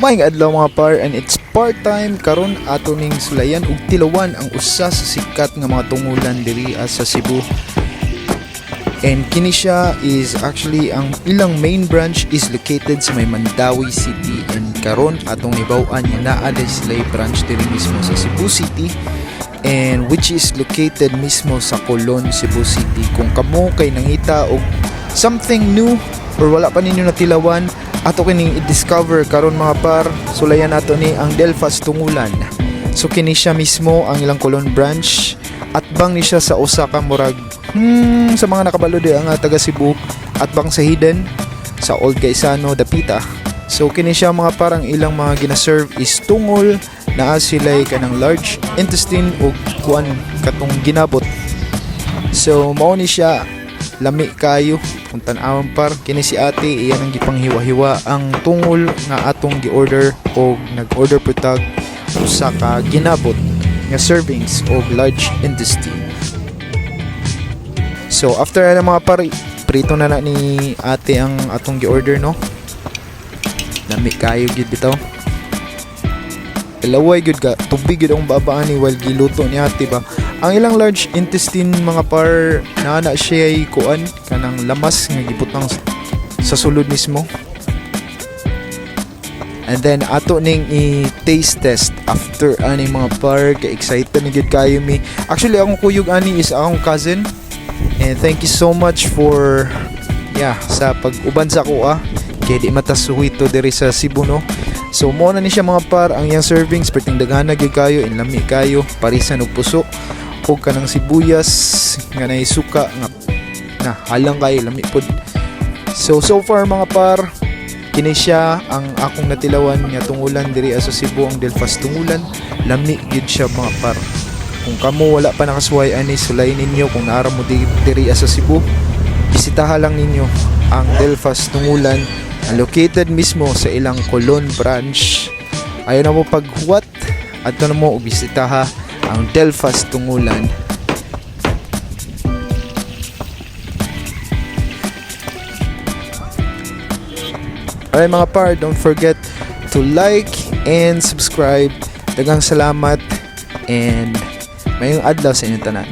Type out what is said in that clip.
Maing adlaw mga par and it's part-time karon ato ning sulayan ug tilawan ang usa sa sikat nga mga tungulan diri ah, sa Cebu. And kini siya is actually ang ilang main branch is located sa may Mandawi City and karon atong ibaw-an nga naa na sila branch diri mismo sa Cebu City and which is located mismo sa Colon, Cebu City. Kung kamo kay nangita og something new or wala pa ninyo natilawan, ato kining i-discover karon mga par, sulayan nato ni ang Delfas Tungulan. So kini siya mismo ang ilang Colon branch at bang ni siya sa Osaka murag hmm, sa mga nakabalo di ang ah, taga Cebu at bang sa Hidden sa Old Gaisano Dapita. So kini siya mga parang ilang mga gina-serve is tungol naa sila kanang large intestine o kuan katong ginabot. So mao ni siya lami kayo kung tan-awon par kini si ate iyan ang gipanghiwa-hiwa ang tungol nga atong gi-order o nag-order po tag usa ka ginabot nga servings o large intestine. So after na mga par prito na na ni ate ang atong gi-order no. Lami kayo gid bitaw. Ilaway gud ka tubig gud ang babaan ni while giluto ni ate ba. Ang ilang large intestine mga par naa na siya ay kuan kanang lamas nga gibutang sa sulod mismo. And then ato ning i-taste test after ani mga par ka excited na gid kayo mi. Actually akong kuyog ani is akong cousin. And thank you so much for yeah sa pag-uban sa ko ah. Kaya di matasuhi to diri sa Cebu no. So mo na ni siya mga par ang yang servings perting daghana gyud kayo inlami kayo parisan og puso ug kanang sibuyas nga nay suka nga na halang kayo lami pod. So so far mga par kini siya ang akong natilawan nga tungulan diri sa Cebu ang Delfas tungulan lami gyud siya mga par. Kung kamo wala pa nakasuway ani sulay ninyo kung naara mo di- diri sa Cebu bisitaha lang ninyo ang Delfas tungulan located mismo sa ilang Colon branch. Ayaw na mo paghuwat at na mo bisitaha ang Delfas Tungulan. Alright mga par, don't forget to like and subscribe. Dagang salamat and mayong adlaw sa inyong tanan.